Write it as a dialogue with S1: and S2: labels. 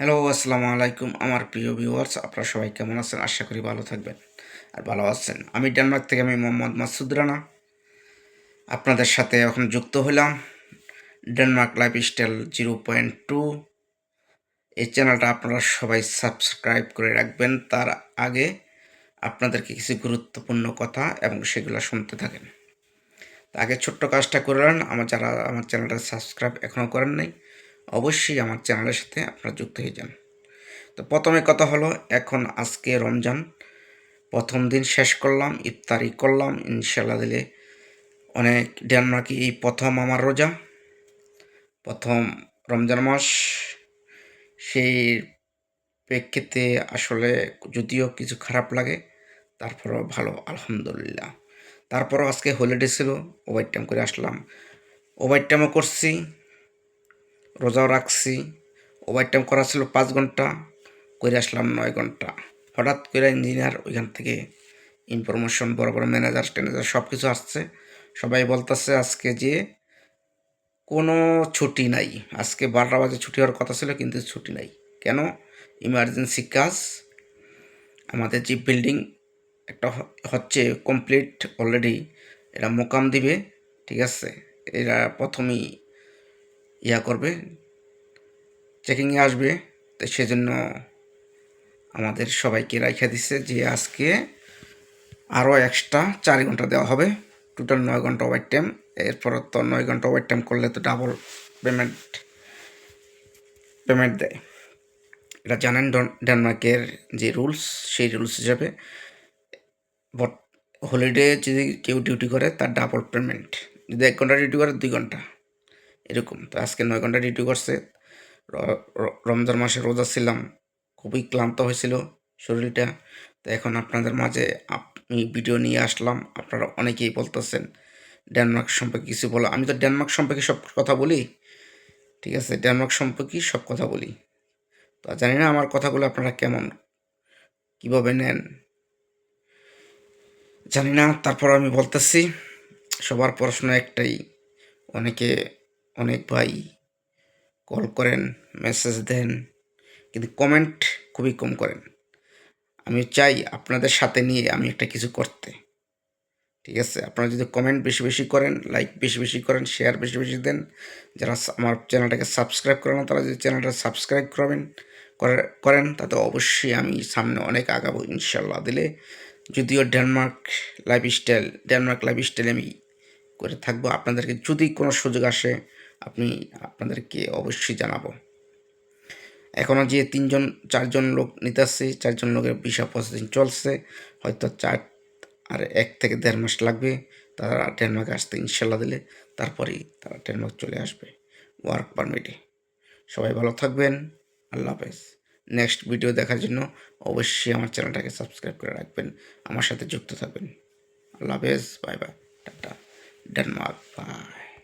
S1: Hello আসসালামু আলাইকুম, আমার প্রিয় ভিউয়ার্স আপনারা সবাই কেমন আছেন? আশা করি ভালো থাকবেন। আর ভালো আছেন। আমি ডেনমার্ক থেকে, আমি মোহাম্মদ মাসুদ রানা। আপনাদের সাথে এখন যুক্ত হলাম Denmark life style zero point two এই চ্যানেলটা আপনারা সবাই সাবস্ক্রাইব করে রাখবেন। তার আগে আপনাদেরকে কিছু গুরুত্বপূর্ণ কথা এবং সেগুলো শুনতে থাকেন। আগে ছোট্ট কাজটা করলেন আমার যারা আমার চ্যানেলটা সাবস্ক্রাইব এখনও করেন নাই অবশ্যই আমার চ্যানেলের সাথে আপনারা যুক্ত হয়ে যান। তো প্রথমে কথা হলো, এখন আজকে রমজান, প্রথম দিন শেষ করলাম, ইফতারি করলাম ইনশাল্লাহ দিলে অনেক ডেনমার্কে এই প্রথম আমার রোজা, প্রথম রমজান মাস। সেই প্রেক্ষিতে আসলে যদিও কিছু খারাপ লাগে, তারপরও ভালো, আলহামদুলিল্লাহ। তারপরও আজকে হলিডে ছিল ওভার টাইম করে আসলাম। ওভার টাইমও করছি রোজাও রাখছি ওভার টাইম করা ছিল পাঁচ ঘণ্টা করে আসলাম নয় ঘণ্টা। হঠাৎ করে ইঞ্জিনিয়ার ওইখান থেকে ইনফরমেশন বড় বড় ম্যানেজার ট্যানেজার সব কিছু আসছে। সবাই বলতেছে আজকে যে কোনো ছুটি নাই। আজকে বারোটা বাজে ছুটি হওয়ার কথা ছিল, কিন্তু ছুটি নাই। কেন? ইমার্জেন্সি কাজ। আমাদের যে বিল্ডিং একটা হচ্ছে কমপ্লিট অলরেডি এরা মোকাম দিবে, ঠিক আছে? এরা প্রথমেই ইয়া করবে চেকিংয়ে আসবে। তো সেজন্য আমাদের সবাইকে রাখা দিচ্ছে যে আজকে আরও এক্সট্রা চার ঘণ্টা দেওয়া হবে। টোটাল নয় ঘণ্টা ওভার টাইম এরপর তো নয় ঘণ্টা ওভার টাইম করলে তো ডাবল পেমেন্ট পেমেন্ট দেয়। এটা জানেন ডন- ডেনমার্কের যে রুলস সেই রুলস হিসাবে। হলিডে যদি কেউ ডিউটি করে, তার ডাবল পেমেন্ট যদি এক ঘণ্টা ডিউটি করে, দুই ঘণ্টা। এরকম। তো আজকে নয় ঘণ্টা ডিউটি করছে। রমজান মাসে রোজা ছিলাম, খুবই ক্লান্ত হয়েছিল শরীরটা। তো এখন আপনাদের মাঝে আমি ভিডিও নিয়ে আসলাম, আপনারা অনেকেই বলতেছেন ডেনমার্ক সম্পর্কে কিছু বলো। আমি তো ডেনমার্ক সম্পর্কে সব কথা বলি, ঠিক আছে? ডেনমার্ক সম্পর্কে সব কথা বলি। তো জানি না আমার কথাগুলো আপনারা কেমন, কীভাবে নেন? জানি না তারপর আমি বলতেছি, সবার প্রশ্ন একটাই, অনেকে অনেক ভাই কল করেন মেসেজ দেন, কিন্তু কমেন্ট খুবই কম করেন। আমি চাই আপনাদের সাথে নিয়ে আমি একটা কিছু করতে। ঠিক আছে? আপনারা যদি কমেন্ট বেশি বেশি করেন লাইক বেশি বেশি করেন শেয়ার বেশি বেশি দেন, যারা আমার চ্যানেলটাকে সাবস্ক্রাইব করেন তারা যদি চ্যানেলটা সাবস্ক্রাইব করবেন করে- করেন, তাতে অবশ্যই আমি সামনে অনেক আগাবো ইনশাল্লাহ। দিলে যদিও ডেনমার্ক লাইফস্টাইল ডেনমার্ক লাইফস্টাইল আমি করে থাকব, আপনাদেরকে যদি কোনো সুযোগ আসে আপনি আপনাদেরকে অবশ্যই জানাব। এখনও যে তিনজন, চারজন লোক নিতে আসছে, চারজন লোকের ভিসা প্রসেসিং চলছে, হয়তো চার আর এক থেকে দেড় মাস লাগবে, তারা ডেনমার্কে আসতে ইনশাল্লাহ দিলে তারপরেই তারা ডেনমার্ক চলে আসবে ওয়ার্ক পারমিটে সবাই ভালো থাকবেন, আল্লাহ হাফেজ। নেক্সট ভিডিও দেখার জন্য অবশ্যই আমার চ্যানেলটাকে সাবস্ক্রাইব করে রাখবেন, আমার সাথে যুক্ত থাকবেন। আল্লাহ হাফেজ bye bye tata Denmark by